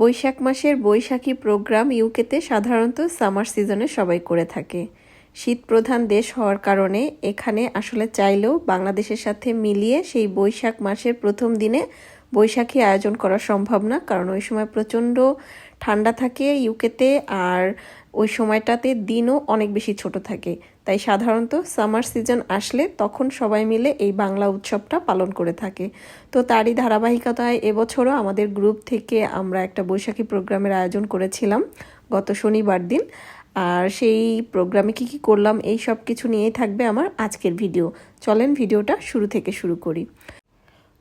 বৈশাখ মাসের বৈশাখী প্রোগ্রাম ইউকেতে সাধারণত সামার সিজনে সবাই করে থাকে। শীত প্রধান দেশ হওয়ার কারণে এখানে আসলে চাইলেও বাংলাদেশের সাথে মিলিয়ে সেই বৈশাখ মাসের প্রথম দিনে বৈশাখী আয়োজন করা সম্ভব না, কারণ ওই সময় প্রচণ্ড ঠান্ডা থাকে ইউকেতে আর ওই সময়টাতে দিনও অনেক বেশি ছোট থাকে। তাই সাধারণত সামার সিজন আসলে তখন সবাই মিলে এই বাংলা উৎসবটা পালন করে থাকে। তো তারই ধারাবাহিকতায় এবছরও আমাদের গ্রুপ থেকে আমরা একটা বৈশাখী প্রোগ্রামের আয়োজন করেছিলাম গত শনিবার দিন। আর সেই প্রোগ্রামে কি কি করলাম, এই সব কিছু নিয়েই থাকবে আমার আজকের ভিডিও। চলেন ভিডিওটা শুরু থেকে শুরু করি।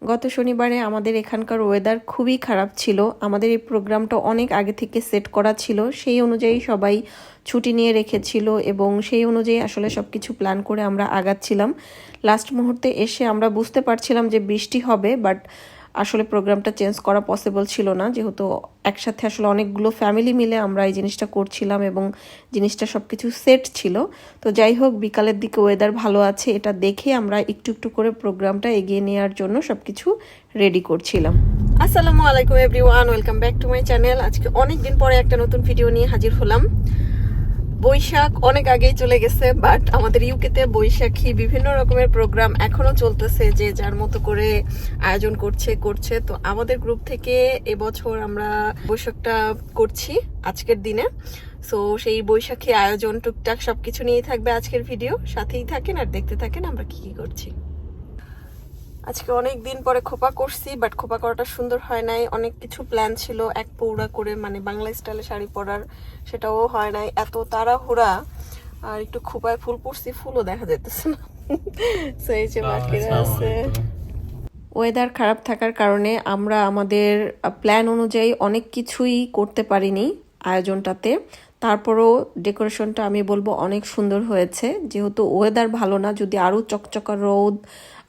গত শনিবারে আমাদের এখানকার ওয়েদার খুবই খারাপ ছিল। আমাদের এই প্রোগ্রামটা অনেক আগে থেকে সেট করা ছিল। সেই অনুযায়ী সবাই ছুটি নিয়ে রেখেছিল এবং সেই অনুযায়ী আসলে সব কিছু প্ল্যান করে আমরা আগাচ্ছিলাম। লাস্ট মুহূর্তে এসে আমরা বুঝতে পারছিলাম যে বৃষ্টি হবে বাট আসলে প্রোগ্রামটা চেঞ্জ করা পসিবল ছিল না। যেহেতু একসাথে আসলে অনেকগুলো ফ্যামিলি মিলে আমরা এই জিনিসটা করছিলাম এবং জিনিসটা সব কিছু সেট ছিল। তো যাই হোক, বিকালের দিকে ওয়েদার ভালো আছে, এটা দেখে আমরা একটু একটু করে প্রোগ্রামটা এগিয়ে নেওয়ার জন্য সব কিছু রেডি করছিলাম। আসসালামু আলাইকুম everyone welcome back to my channel আজকে অনেক দিন পরে একটা নতুন ভিডিও নিয়ে হাজির হলাম। বৈশাখ অনেক আগেই চলে গেছে বাট আমাদের ইউকেতে বৈশাখী বিভিন্ন রকমের প্রোগ্রাম এখনও চলতেছে যে যার মতো করে আয়োজন করছে করছে। তো আমাদের গ্রুপ থেকে এবছর আমরা বৈশাখটা করছি আজকের দিনে। সো সেই বৈশাখী আয়োজন টুকটাক সবকিছু নিয়েই থাকবে আজকের ভিডিও সাথেই থাকেন আর দেখতে থাকেন আমরা কি কি করছি। আজকে অনেক দিন পরে খোপা করছি বাট খোপা করাটা সুন্দর হয় নাই। অনেক কিছু প্ল্যান ছিল এক পৌড়া করে মানে বাংলা স্টাইলে শাড়ি পরার সেটাও হয় নাই। এত তাড়াহুড়া আর একটু খোপায় ফুল পড়ছি ফুলও দেখা যেতেছে না। সেই যে বাকিরা আছে ওয়েদার খারাপ থাকার কারণে আমরা আমাদের প্ল্যান অনুযায়ী অনেক কিছুই করতে পারিনি আয়োজনটাতে। তারপরও ডেকোরেশনটা আমি বলব অনেক সুন্দর হয়েছে। যেহেতু ওয়েদার ভালো না, যদি আরও চকচকা রোদ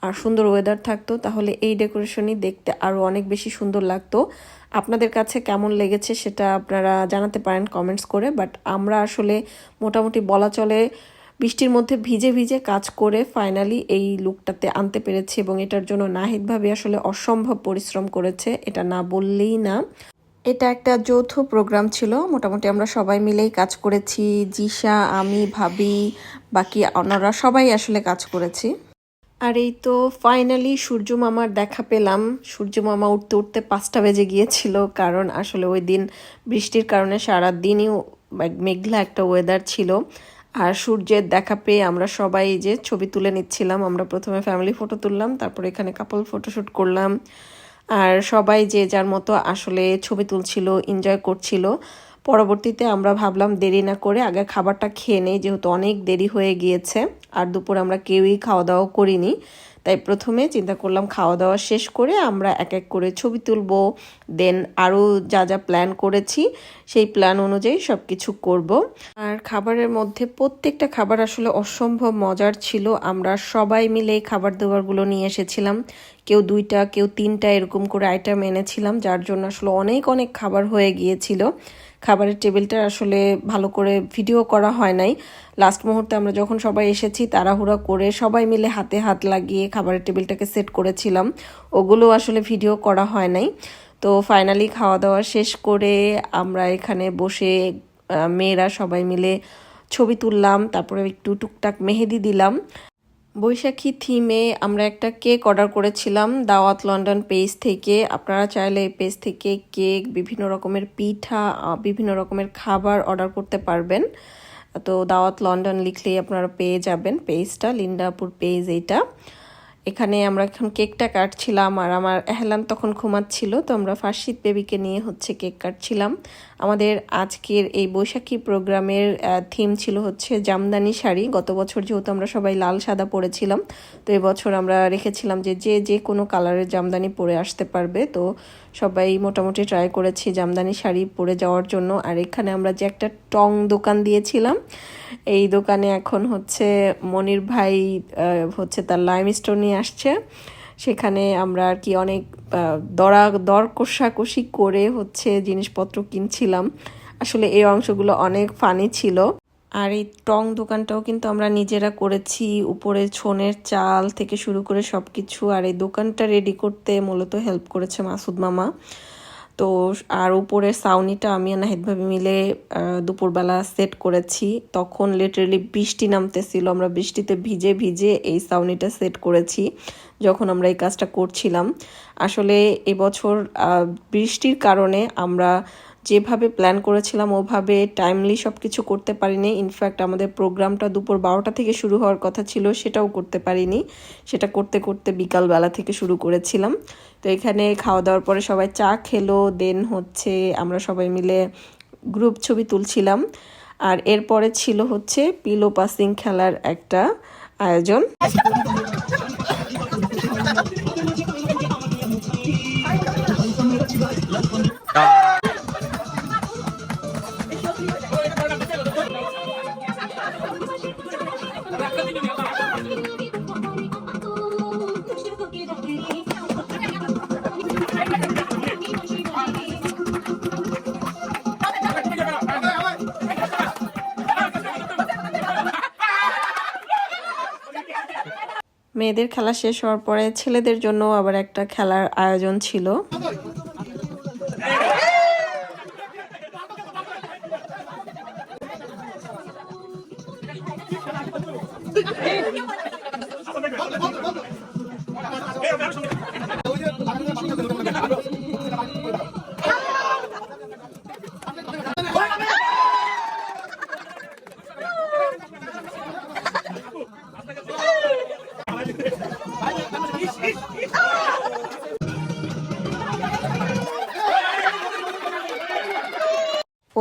আর সুন্দর ওয়েদার থাকতো, তাহলে এই ডেকোরেশনই দেখতে আরও অনেক বেশি সুন্দর লাগতো। আপনাদের কাছে কেমন লেগেছে সেটা আপনারা জানাতে পারেন কমেন্টস করে, বাট আমরা আসলে মোটামুটি বলা চলে বৃষ্টির মধ্যে ভিজে ভিজে কাজ করে ফাইনালি এই লুকটাতে আনতে পেরেছি এবং এটার জন্য নাহিদ ভাবি আসলে অসম্ভব পরিশ্রম করেছে, এটা না বললেই না। এটা একটা যৌথ প্রোগ্রাম ছিল। মোটামুটি আমরা সবাই মিলেই কাজ করেছি। জিশা, আমি, ভাবি, বাকি অন্যরা সবাই আসলে কাজ করেছি। আর এই তো ফাইনালি সূর্য মামার দেখা পেলাম। সূর্য মামা উঠতে উঠতে পাঁচটা বেজে গিয়েছিল, কারণ আসলে ওই দিন বৃষ্টির কারণে সারা দিনই মেঘলা একটা ওয়েদার ছিল। আর সূর্যের দেখা পেয়ে আমরা সবাই যে ছবি তুলে নিচ্ছিলাম। আমরা প্রথমে ফ্যামিলি ফটো তুললাম, তারপর এখানে কাপল ফটোশ্যুট করলাম। আর সবাই যে যার মতো আসলে ছবি তুলছিল এনজয় করছিল। পরবর্তীতে আমরা ভাবলাম দেরি না করে আগে খাবারটা খেয়ে নেই, যেহেতু অনেক দেরি হয়ে গিয়েছে। আর দুপুর আমরা কেউই খাওয়া দাওয়া করিনি। তাই প্রথমে চিন্তা করলাম খাওয়া দাওয়া শেষ করে আমরা এক এক করে ছবি তুলব দেন আরও যা যা প্ল্যান করেছি, সেই প্ল্যান অনুযায়ী সব কিছু করব। আর খাবারের মধ্যে প্রত্যেকটা খাবার আসলে অসম্ভব মজার ছিল। আমরা সবাই মিলে খাবার দাবারগুলো নিয়ে এসেছিলাম। কেউ দুইটা, কেউ তিনটা এরকম করে আইটেম এনেছিলাম, যার জন্য আসলে অনেক অনেক খাবার হয়ে গিয়েছিল। খাবারের টেবিলটা আসলে ভালো করে ভিডিও করা হয় নাই। লাস্ট মুহূর্তে আমরা যখন সবাই এসেছি, তাড়াহুড়া করে সবাই মিলে হাতে হাত লাগিয়ে খাবারের টেবিলটাকে সেট করেছিলাম। ওগুলো আসলে ভিডিও করা হয় নাই। তো ফাইনালি খাওয়া দাওয়া শেষ করে আমরা এখানে বসে মেয়েরা সবাই মিলে ছবি তুললাম, তারপরে একটু টুকটাক মেহেদি দিলাম। বৈশাখী থিমে আমরা একটা কেক অর্ডার করেছিলাম দাওয়াত লন্ডন পেজ থেকে। আপনারা চাইলে এই পেজ থেকে কেক বিভিন্ন রকমের পিঠা বিভিন্ন রকমের খাবার অর্ডার করতে পারবেন। তো দাওয়াত লন্ডন লিখলেই আপনারা পেয়ে যাবেন পেজটা লিন্ডাপুর পেজ এইটা। এখানে আমরা এখন কেকটা কাটছিলাম আর আমার এহলান তখন ঘুমাচ্ছিল, তো আমরা ফার্সিদ বেবিকে নিয়ে হচ্ছে কেক কাটছিলাম। আমাদের আজকের এই বৈশাখী প্রোগ্রামের থিম ছিল হচ্ছে জামদানি শাড়ি। গত বছর যেহেতু আমরা সবাই লাল সাদা পরেছিলাম, তো এবছর আমরা রেখেছিলাম যে যে যে কোনো কালারের জামদানি পরে আসতে পারবে। তো সবাই মোটামুটি ট্রাই করেছি জামদানি শাড়ি পরে যাওয়ার জন্য। আর এখানে আমরা যে একটা টং দোকান দিয়েছিলাম, এই দোকানে এখন হচ্ছে মনির ভাই হচ্ছে তার লাইম স্টোর নিয়ে আসছে। সেখানে আমরা আর কি অনেক দরা, দর কষাকষি করে হচ্ছে জিনিসপত্র কিনছিলাম। আসলে এই অংশগুলো অনেক ফানি ছিল। আর এই টং দোকানটাও কিন্তু আমরা নিজেরা করেছি। উপরে ছনের চাল থেকে শুরু করে সব কিছু আর এই দোকানটা রেডি করতে মূলত হেল্প করেছে মাসুদ মামা। তো আর উপরের সাউনিটা আমি আর মিলে দুপুরবেলা সেট করেছি। তখন লিটারেলি বৃষ্টি নামতেছিল, আমরা বৃষ্টিতে ভিজে ভিজে এই সাউনিটা সেট করেছি, যখন আমরা এই কাজটা করছিলাম। আসলে এবছর বৃষ্টির কারণে আমরা যেভাবে প্ল্যান করেছিলাম, ওভাবে টাইমলি সব কিছু করতে পারিনি। ইনফ্যাক্ট আমাদের প্রোগ্রামটা দুপুর বারোটা থেকে শুরু হওয়ার কথা ছিল, সেটাও করতে পারিনি। সেটা করতে করতে বিকালবেলা থেকে শুরু করেছিলাম। তো এখানে খাওয়া দাওয়ার পরে সবাই চা খেলো দেন হচ্ছে আমরা সবাই মিলে গ্রুপ ছবি তুলছিলাম। আর এরপরে ছিল হচ্ছে পিলো পাসিং খেলার একটা আয়োজন। মেয়েদের খেলা শেষ হওয়ার পরে ছেলেদের জন্য আবার একটা খেলার আয়োজন ছিল।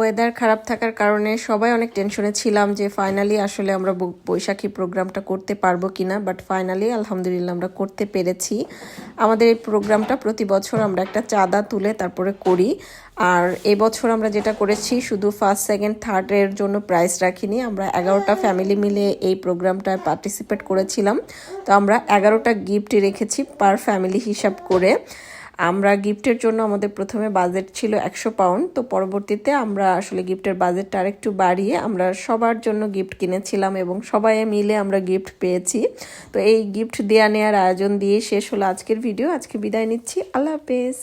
ওয়েদার খারাপ থাকার কারণে সবাই অনেক টেনশনে ছিলাম যে ফাইনালি আসলে আমরা বৈশাখী প্রোগ্রামটা করতে পারব কিনা বাট ফাইনালি আলহামদুলিল্লাহ আমরা করতে পেরেছি। আমাদের এই প্রোগ্রামটা প্রতি বছর আমরা একটা চাঁদা তুলে তারপরে করি। আর এবছর আমরা যেটা করেছি শুধু ফার্স্ট সেকেন্ড থার্ডের জন্য প্রাইস রাখিনি। আমরা এগারোটা ফ্যামিলি মিলে এই প্রোগ্রামটায় পার্টিসিপেট করেছিলাম। তো আমরা এগারোটা গিফট রেখেছি পার ফ্যামিলি হিসাব করে। আমরা গিফটের জন্য আমাদের প্রথমে বাজেট ছিল একশো পাউন্ড তো পরবর্তীতে আমরা আসলে গিফটের বাজেটটা আরেকটু বাড়িয়ে আমরা সবার জন্য গিফট কিনেছিলাম এবং সবাই মিলে আমরা গিফট পেয়েছি। তো এই গিফট দেওয়া নেওয়ার আয়োজন দিয়ে শেষ হলো আজকের ভিডিও আজকে বিদায় নিচ্ছি। আল্লাহ হাফেজ।